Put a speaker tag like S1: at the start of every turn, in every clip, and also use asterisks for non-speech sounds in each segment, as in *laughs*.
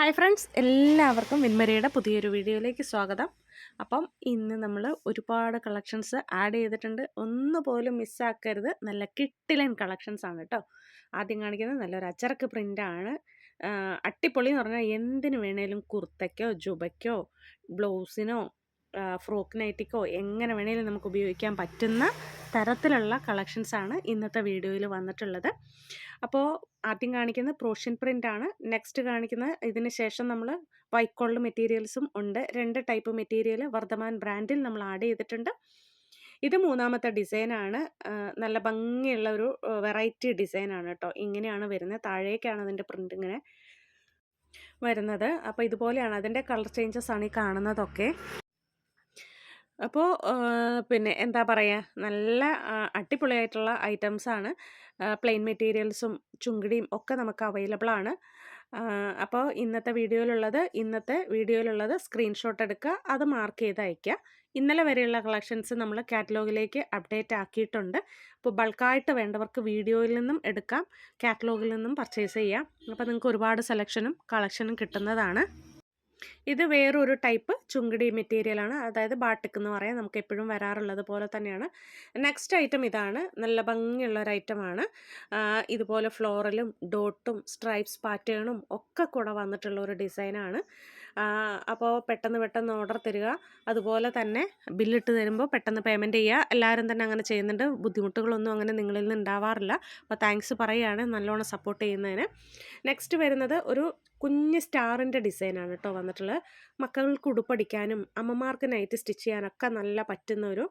S1: Hi friends എല്ലാവർക്കും വിൻമരയുടെ പുതിയൊരു വീഡിയോയിലേക്ക് സ്വാഗതം. അപ്പം ഇന്ന് നമ്മൾ ഒരുപാട് കളക്ഷൻസ് ആഡ് ചെയ്തിട്ടുണ്ട്. ഒന്നുപോലും മിസ്സാക്കരുത് നല്ല കിട്ടിലൻ കളക്ഷൻസ് ആണ് കേട്ടോ ആദ്യം കാണിക്കുന്നത് നല്ലൊരു അച്ചറക്ക് പ്രിന്റാണ് അട്ടിപ്പൊളി എന്ന് പറഞ്ഞാൽ എന്തിനു വേണേലും കുർത്തയ്ക്കോ ജുബയ്ക്കോ ബ്ലൗസിനോ ഫ്രോക്ക് നൈറ്റിക്കോ എങ്ങനെ വേണേലും നമുക്ക് ഉപയോഗിക്കാൻ പറ്റുന്ന തരത്തിലുള്ള കളക്ഷൻസാണ് ഇന്നത്തെ വീഡിയോയിൽ വന്നിട്ടുള്ളത്. അപ്പോൾ ആദ്യം കാണിക്കുന്നത് പ്രോഷ്യൻ പ്രിന്റ് ആണ്. നെക്സ്റ്റ് കാണിക്കുന്ന ഇതിന് ശേഷം നമ്മൾ വൈറ്റ് കോൾഡ് മെറ്റീരിയൽസും ഉണ്ട്. രണ്ട് ടൈപ്പ് മെറ്റീരിയൽ വർദ്ധമാൻ ബ്രാൻഡിൽ നമ്മൾ ആഡ് ചെയ്തിട്ടുണ്ട്. ഇത് മൂന്നാമത്തെ ഡിസൈനാണ് നല്ല ഭംഗിയുള്ള ഒരു വെറൈറ്റി ഡിസൈനാണ് കേട്ടോ. ഇങ്ങനെയാണ് വരുന്നത്. താഴേക്കാണ് അതിന്റെ പ്രിന്റ് ഇങ്ങനെ വരുന്നത്. അപ്പോൾ ഇതുപോലെയാണ്. അതിന്റെ കളർ ചേഞ്ചസ് ആണ് ഈ കാണുന്നതൊക്കെ. അപ്പോൾ പിന്നെ എന്താ പറയുക നല്ല അടിപൊളിയായിട്ടുള്ള ഐറ്റംസാണ്. പ്ലെയിൻ മെറ്റീരിയൽസും ചുങ്കിടിയും ഒക്കെ നമുക്ക് അവൈലബിൾ ആണ് അപ്പോൾ ഇന്നത്തെ വീഡിയോയിലുള്ളത് ഇന്നത്തെ വീഡിയോയിലുള്ളത് സ്ക്രീൻഷോട്ട് എടുക്കുക അത് മാർക്ക് ചെയ്ത് അയയ്ക്കുക. ഇന്നലെ വരെയുള്ള കളക്ഷൻസ് നമ്മൾ കാറ്റലോഗിലേക്ക് അപ്ഡേറ്റ് ആക്കിയിട്ടുണ്ട്. അപ്പോൾ ബൾക്കായിട്ട് വേണ്ടവർക്ക് വീഡിയോയിൽ നിന്നും എടുക്കാം കാറ്റലോഗിൽ നിന്നും പർച്ചേസ് ചെയ്യാം. അപ്പോൾ നിങ്ങൾക്ക് ഒരുപാട് സെലക്ഷനും കളക്ഷനും കിട്ടുന്നതാണ്. ഇത് വേറൊരു ടൈപ്പ് ചുങ്കിടി മെറ്റീരിയലാണ്. അതായത് ബാട്ടിക്ക് എന്ന് പറയാം. നമുക്ക് എപ്പോഴും വരാറുള്ളത് പോലെ തന്നെയാണ്. നെക്സ്റ്റ് ഐറ്റം ഇതാണ്. നല്ല ഭംഗിയുള്ള ഒരു ഐറ്റമാണ് ഇതുപോലെ ഫ്ലോറലും ഡോട്ടും സ്ട്രൈപ്സ് പാറ്റേണും ഒക്കെ കൂടെ വന്നിട്ടുള്ള ഒരു ഡിസൈനാണ് അപ്പോൾ പെട്ടെന്ന് പെട്ടെന്ന് ഓർഡർ തരിക. അതുപോലെ തന്നെ ബില്ലിട്ട് തരുമ്പോൾ പെട്ടെന്ന് പേയ്മെന്റ് ചെയ്യുക. എല്ലാവരും തന്നെ അങ്ങനെ ചെയ്യുന്നുണ്ട്. ബുദ്ധിമുട്ടുകളൊന്നും അങ്ങനെ നിങ്ങളിൽ നിന്ന് ഉണ്ടാവാറില്ല. അപ്പോൾ താങ്ക്സ് പറയുകയാണ്. നല്ലോണം സപ്പോർട്ട് ചെയ്യുന്നതിന്. നെക്സ്റ്റ് വരുന്നത് ഒരു കുഞ്ഞ് സ്റ്റാറിന്റെ ഡിസൈനാണ് കേട്ടോ വന്നിട്ടുള്ളത്. മക്കൾക്ക് ഉടുപ്പടിക്കാനും അമ്മമാർക്ക് നൈറ്റ് സ്റ്റിച്ച് ചെയ്യാനൊക്കെ നല്ല പറ്റുന്ന ഒരു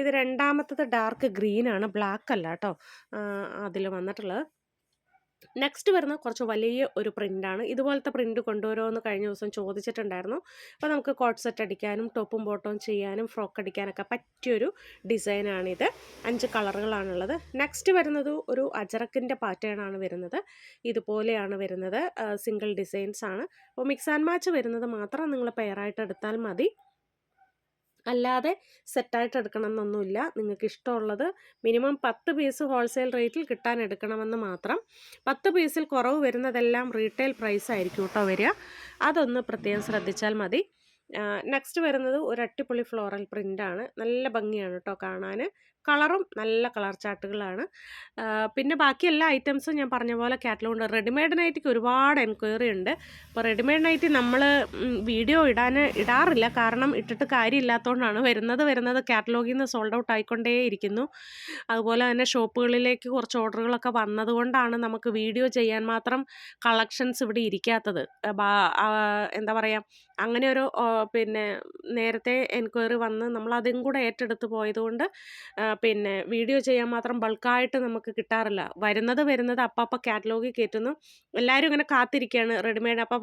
S1: ഇത് രണ്ടാമത്തത് ഡാർക്ക് ഗ്രീനാണ് ബ്ലാക്ക് അല്ല കേട്ടോ അതിൽ വന്നിട്ടുള്ളത്. നെക്സ്റ്റ് വരുന്ന കുറച്ച് വലിയ ഒരു പ്രിന്റാണ് ഇതുപോലത്തെ പ്രിന്റ് കൊണ്ടുവരുമോ കഴിഞ്ഞ ദിവസം ചോദിച്ചിട്ടുണ്ടായിരുന്നു. അപ്പോൾ നമുക്ക് കോട്ട് സെറ്റ് അടിക്കാനും ടോപ്പും ബോട്ടവും ചെയ്യാനും ഫ്രോക്ക് അടിക്കാനൊക്കെ പറ്റിയൊരു ഡിസൈനാണിത്. അഞ്ച് കളറുകളാണുള്ളത്. നെക്സ്റ്റ് വരുന്നത് ഒരു അജറക്കിന്റെ പാറ്റേണാണ് വരുന്നത്. ഇതുപോലെയാണ് വരുന്നത്. സിംഗിൾ ഡിസൈൻസ് ആണ്. അപ്പോൾ മിക്സ് ആൻഡ് മാച്ച് വരുന്നത് മാത്രം നിങ്ങൾ പെയറായിട്ട് എടുത്താൽ മതി. അല്ലാതെ സെറ്റായിട്ട് എടുക്കണം എന്നൊന്നുമില്ല നിങ്ങൾക്ക് ഇഷ്ടമുള്ളത് മിനിമം പത്ത് പീസ് ഹോൾസെയിൽ റേറ്റിൽ കിട്ടാൻ എടുക്കണമെന്ന് മാത്രം. പത്ത് പീസിൽ കുറവ് വരുന്നതെല്ലാം റീറ്റെയിൽ പ്രൈസ് ആയിരിക്കും കേട്ടോ വരിക. അതൊന്ന് പ്രത്യേകം ശ്രദ്ധിച്ചാൽ മതി. നെക്സ്റ്റ് വരുന്നത് ഒരു അട്ടിപ്പൊളി ഫ്ലോറൽ പ്രിന്റാണ് നല്ല ഭംഗിയാണ് കേട്ടോ കാണാൻ. കളറും നല്ല കളർ ചാർട്ടുകളാണ്. പിന്നെ ബാക്കി എല്ലാ ഐറ്റംസും ഞാൻ പറഞ്ഞ പോലെ കാറ്റലോണ്ട് റെഡിമെയ്ഡ് നൈറ്റിക്ക് ഒരുപാട് എൻക്വയറി ഉണ്ട്. അപ്പോൾ റെഡിമെയ്ഡ് നൈറ്റി നമ്മൾ വീഡിയോ ഇടാൻ ഇടാറില്ല. കാരണം ഇട്ടിട്ട് കാര്യമില്ലാത്തതുകൊണ്ടാണ് വരുന്നത്. വരുന്നത് കാറ്റലോഗിൽ നിന്ന് സോൾഡ് ഔട്ട് ആയിക്കൊണ്ടേ ഇരിക്കുന്നു. അതുപോലെ തന്നെ ഷോപ്പുകളിലേക്ക് കുറച്ച് ഓർഡറുകളൊക്കെ വന്നതുകൊണ്ടാണ് നമുക്ക് വീഡിയോ ചെയ്യാൻ മാത്രം കളക്ഷൻസ് ഇവിടെ ഇരിക്കാത്തത്. എന്താ പറയുക അങ്ങനെ ഒരു പിന്നെ നേരത്തെ എൻക്വയറി വന്ന് നമ്മളതും കൂടെ ഏറ്റെടുത്ത് പോയതുകൊണ്ട് പിന്നെ വീഡിയോ ചെയ്യാൻ മാത്രം ബൾക്കായിട്ട് നമുക്ക് കിട്ടാറില്ല. വരുന്നത് വരുന്നത് അപ്പം കാറ്റലോഗിൽ കയറ്റുന്നു. എല്ലാവരും ഇങ്ങനെ കാത്തിരിക്കുകയാണ് റെഡിമെയ്ഡ് അപ്പോൾ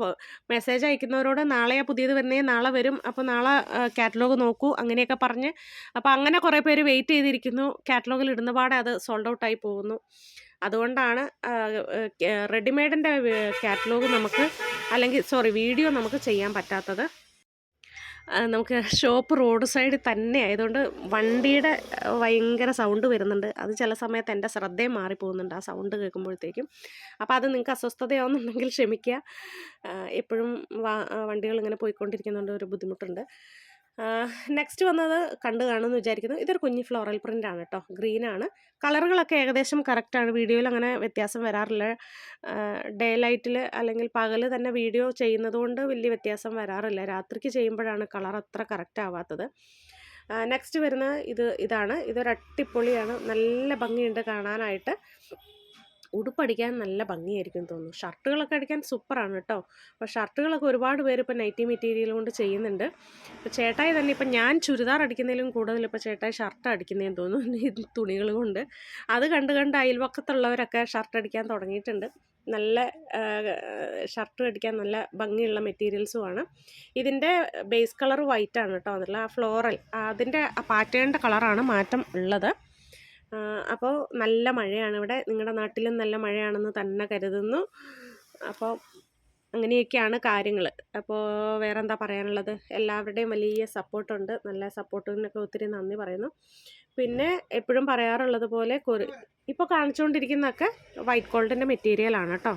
S1: മെസ്സേജ് അയക്കുന്നവരോട് നാളെയാ പുതിയത് വരുന്നേ നാളെ വരും. അപ്പോൾ നാളെ കാറ്റലോഗ് നോക്കൂ. അങ്ങനെയൊക്കെ പറഞ്ഞ് അപ്പോൾ അങ്ങനെ കുറേ പേര് വെയിറ്റ് ചെയ്തിരിക്കുന്നു. കാറ്റലോഗിൽ ഇടുന്ന പാടെ അത് സോൾഡ് ഔട്ടായി പോകുന്നു. അതുകൊണ്ടാണ് റെഡിമെയ്ഡിന്റെ കാറ്റലോഗ് നമുക്ക് അല്ലെങ്കിൽ സോറി വീഡിയോ നമുക്ക് ചെയ്യാൻ പറ്റാത്തത്. നമുക്ക് ഷോപ്പ് റോഡ് സൈഡിൽ തന്നെ ആയതുകൊണ്ട് വണ്ടിയുടെ ഭയങ്കര സൗണ്ട് വരുന്നുണ്ട്. അത് ചില സമയത്ത് എന്റെ ശ്രദ്ധയും മാറിപ്പോകുന്നുണ്ട് ആ സൗണ്ട് കേൾക്കുമ്പോഴത്തേക്കും. അപ്പോൾ അത് നിങ്ങൾക്ക് അസ്വസ്ഥതയാവുന്നുണ്ടെങ്കിൽ ക്ഷമിക്കുക. എപ്പോഴും വണ്ടികൾ ഇങ്ങനെ പോയിക്കൊണ്ടിരിക്കുന്നുണ്ട് ഒരു ബുദ്ധിമുട്ടുണ്ട്. നെക്സ്റ്റ് വന്നത് കണ്ടു കാണുമെന്ന് വിചാരിക്കുന്നു. ഇതൊരു കുഞ്ഞ് ഫ്ലോറൽ പ്രിന്റ് ആണ് കേട്ടോ ആണ്. കളറുകളൊക്കെ ഏകദേശം കറക്റ്റാണ് വീഡിയോയിൽ അങ്ങനെ വ്യത്യാസം വരാറില്ല. ഡേ ലൈറ്റിൽ അല്ലെങ്കിൽ പകൽ തന്നെ വീഡിയോ ചെയ്യുന്നതുകൊണ്ട് വലിയ വ്യത്യാസം വരാറില്ല. രാത്രിക്ക് ചെയ്യുമ്പോഴാണ് കളർ അത്ര കറക്റ്റ് ആവാത്തത്. നെക്സ്റ്റ് വരുന്ന ഇത് ഇതാണ്. ഇതൊരു അട്ടിപ്പൊളിയാണ് നല്ല ഭംഗിയുണ്ട് കാണാനായിട്ട്. ഉടുപ്പടിക്കാൻ നല്ല ഭംഗിയായിരിക്കും തോന്നുന്നു. ഷർട്ടുകളൊക്കെ അടിക്കാൻ സൂപ്പറാണ് കേട്ടോ. അപ്പോൾ ഷർട്ടുകളൊക്കെ ഒരുപാട് പേര് ഇപ്പോൾ നൈറ്റി മെറ്റീരിയൽ കൊണ്ട് ചെയ്യുന്നുണ്ട്. ഇപ്പോൾ ചേട്ടായി തന്നെ ഇപ്പം ഞാൻ ചുരിദാർ അടിക്കുന്നതിലും കൂടുതൽ ഇപ്പോൾ ചേട്ടായി ഷർട്ട് അടിക്കുന്നതെന്ന് തോന്നുന്നു ഈ തുണികൾ കൊണ്ട്. അത് കണ്ട് കണ്ട് അയൽവക്കത്തുള്ളവരൊക്കെ ഷർട്ട് അടിക്കാൻ തുടങ്ങിയിട്ടുണ്ട്. നല്ല ഷർട്ട് അടിക്കാൻ നല്ല ഭംഗിയുള്ള മെറ്റീരിയൽസുമാണ്. ഇതിന്റെ ബേസ് കളർ വൈറ്റ് ആണ് കേട്ടോ. അതിൽ ആ ഫ്ലോറൽ അതിന്റെ പാറ്റേണിന്റെ കളറാണ് മാറ്റം ഉള്ളത്. അപ്പോൾ നല്ല മഴയാണ് ഇവിടെ. നിങ്ങളുടെ നാട്ടിലും നല്ല മഴയാണെന്ന് തന്നെ കരുതുന്നു. അപ്പോൾ അങ്ങനെയൊക്കെയാണ് കാര്യങ്ങൾ അപ്പോൾ വേറെ എന്താ പറയാനുള്ളത്? എല്ലാവരുടെയും വലിയ സപ്പോർട്ടുണ്ട്. നല്ല സപ്പോർട്ടിനൊക്കെ ഒത്തിരി നന്ദി പറയുന്നു. പിന്നെ എപ്പോഴും പറയാറുള്ളത് പോലെ കൊറി ഇപ്പോൾ കാണിച്ചുകൊണ്ടിരിക്കുന്നതൊക്കെ വൈറ്റ് ഗോൾഡിന്റെ മെറ്റീരിയലാണ് കേട്ടോ.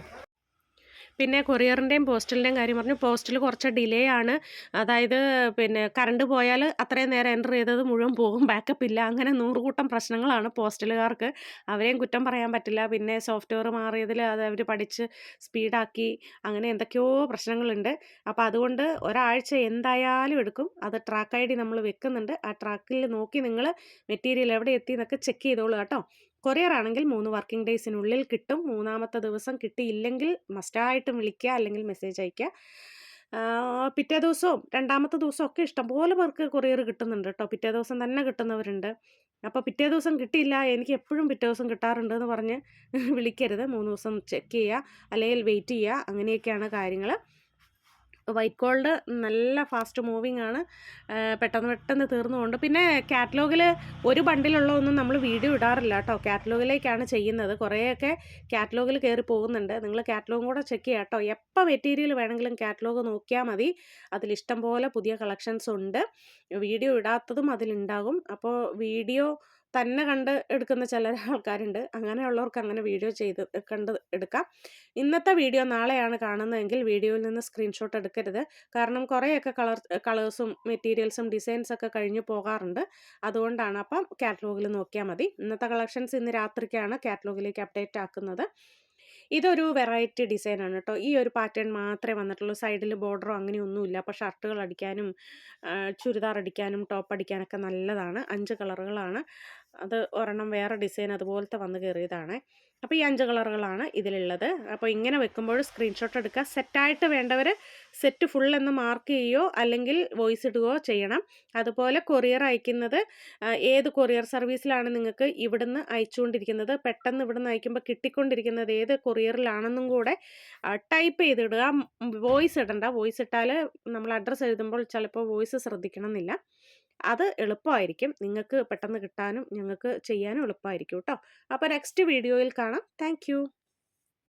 S1: പിന്നെ കൊറിയറിന്റെയും പോസ്റ്റലിന്റെയും കാര്യം പറഞ്ഞു. പോസ്റ്റിൽ കുറച്ച് ഡിലേ ആണ്. അതായത് പിന്നെ കറണ്ട് പോയാൽ അത്രയും നേരം എന്റർ ചെയ്തത് മുഴുവൻ പോകും. ബാക്കപ്പ് ഇല്ല. അങ്ങനെ നൂറുകൂട്ടം പ്രശ്നങ്ങളാണ് പോസ്റ്റലുകാർക്ക്. അവരെയും കുറ്റം പറയാൻ പറ്റില്ല. പിന്നെ സോഫ്റ്റ്വെയർ മാറിയതിൽ അത് അവർ പഠിച്ച് സ്പീഡാക്കി അങ്ങനെ എന്തൊക്കെയോ പ്രശ്നങ്ങളുണ്ട്. അപ്പോൾ അതുകൊണ്ട് ഒരാഴ്ച എന്തായാലും എടുക്കും. അത് ട്രാക്ക് ഐ ഡി നമ്മൾ വെക്കുന്നുണ്ട്. ആ ട്രാക്കിൽ നോക്കി നിങ്ങൾ മെറ്റീരിയൽ എവിടെ എത്തി എന്നൊക്കെ ചെക്ക് ചെയ്തോളൂ കേട്ടോ. കൊറിയർ ആണെങ്കിൽ മൂന്ന് വർക്കിംഗ് ഡേയ്സിനുള്ളിൽ കിട്ടും. മൂന്നാമത്തെ ദിവസം കിട്ടിയില്ലെങ്കിൽ മസ്റ്റായിട്ടും വിളിക്കുക അല്ലെങ്കിൽ മെസ്സേജ് അയയ്ക്കുക പിറ്റേ ദിവസവും രണ്ടാമത്തെ ദിവസവും ഒക്കെ ഇഷ്ടംപോലെ പേർക്ക് കൊറിയർ കിട്ടുന്നുണ്ട് കേട്ടോ പിറ്റേ ദിവസം തന്നെ കിട്ടുന്നവരുണ്ട്. അപ്പോൾ പിറ്റേ ദിവസം കിട്ടിയില്ല എനിക്ക് എപ്പോഴും പിറ്റേ ദിവസം കിട്ടാറുണ്ട് എന്ന് പറഞ്ഞ് വിളിക്കരുത്. മൂന്ന് ദിവസം ചെക്ക് ചെയ്യുക അല്ലെങ്കിൽ വെയിറ്റ് ചെയ്യുക അങ്ങനെയൊക്കെയാണ് കാര്യങ്ങൾ വൈറ്റ് ഗോൾഡ് നല്ല ഫാസ്റ്റ് മൂവിങ് ആണ് പെട്ടെന്ന് പെട്ടെന്ന് തീർന്നുകൊണ്ട്. പിന്നെ കാറ്റലോഗിൽ ഒരു ബണ്ടിലുള്ളതൊന്നും നമ്മൾ വീഡിയോ ഇടാറില്ല കേട്ടോ. കാറ്റലോഗിലേക്കാണ് ചെയ്യുന്നത്. കുറേയൊക്കെ കാറ്റലോഗിൽ കയറി പോകുന്നുണ്ട്. നിങ്ങൾ കാറ്റലോഗും കൂടെ ചെക്ക് ചെയ്യാം കേട്ടോ. എപ്പോൾ മെറ്റീരിയൽ വേണമെങ്കിലും കാറ്റലോഗ് നോക്കിയാൽ മതി. അതിലിഷ്ടം പോലെ പുതിയ കളക്ഷൻസ് ഉണ്ട്. വീഡിയോ ഇടാത്തതും അതിലുണ്ടാകും. അപ്പോൾ വീഡിയോ തന്നെ കണ്ട് എടുക്കുന്ന ചില *laughs* ആൾക്കാരുണ്ട്. അങ്ങനെയുള്ളവർക്ക് അങ്ങനെ വീഡിയോ ചെയ്ത് കണ്ട് എടുക്കാം. ഇന്നത്തെ വീഡിയോ നാളെയാണ് കാണുന്നതെങ്കിൽ വീഡിയോയിൽ നിന്ന് സ്ക്രീൻഷോട്ട് എടുക്കരുത്. കാരണം കുറേയൊക്കെ കളർ കളേഴ്സും മെറ്റീരിയൽസും ഡിസൈൻസൊക്കെ കഴിഞ്ഞു പോകാറുണ്ട്. അതുകൊണ്ടാണ് അപ്പം കാറ്റലോഗിൽ നോക്കിയാൽ മതി. ഇന്നത്തെ കളക്ഷൻസ് ഇന്ന് രാത്രിക്കാണ് കാറ്റലോഗിലേക്ക് അപ്ഡേറ്റ് ആക്കുന്നത്. ഇതൊരു വെറൈറ്റി ഡിസൈനാണ് കേട്ടോ ഈ ഒരു പാറ്റേൺ മാത്രമേ വന്നിട്ടുള്ളൂ. സൈഡിൽ ബോർഡറോ അങ്ങനെയൊന്നുമില്ല. അപ്പോൾ ഷർട്ടുകൾ അടിക്കാനും ചുരിദാർ അടിക്കാനും ടോപ്പ് അടിക്കാനൊക്കെ നല്ലതാണ്. അഞ്ച് കളറുകളാണ്. അത് ഒരെണ്ണം വേറെ ഡിസൈൻ അതുപോലത്തെ വന്ന് കയറിയതാണ്. അപ്പോൾ ഈ അഞ്ച് കളറുകളാണ് ഇതിലുള്ളത്. അപ്പോൾ ഇങ്ങനെ വെക്കുമ്പോൾ സ്ക്രീൻഷോട്ട് എടുക്കുക. സെറ്റായിട്ട് വേണ്ടവർ സെറ്റ് ഫുൾ എന്ന് മാർക്ക് ചെയ്യുകയോ അല്ലെങ്കിൽ വോയിസ് ഇടുകയോ ചെയ്യണം. അതുപോലെ കൊറിയർ അയക്കുന്നത് ഏത് കൊറിയർ സർവീസിലാണ് നിങ്ങൾക്ക് ഇവിടുന്ന് അയച്ചുകൊണ്ടിരിക്കുന്നത് പെട്ടെന്ന് ഇവിടുന്ന് അയക്കുമ്പോൾ കിട്ടിക്കൊണ്ടിരിക്കുന്നത് ഏത് കൊറിയറിലാണെന്നും കൂടെ ടൈപ്പ് ചെയ്തിടുക. വോയിസ് ഇടണ്ട. വോയിസ് ഇട്ടാൽ നമ്മൾ അഡ്രസ്സ് എഴുതുമ്പോൾ ചിലപ്പോൾ വോയിസ് ശ്രദ്ധിക്കണം എന്നില്ല അത് എളുപ്പമായിരിക്കും നിങ്ങൾക്ക് പെട്ടെന്ന് കിട്ടാനും ഞങ്ങൾക്ക് ചെയ്യാനും എളുപ്പമായിരിക്കും കേട്ടോ അപ്പോൾ നെക്സ്റ്റ് വീഡിയോയിൽ കാണാം. താങ്ക്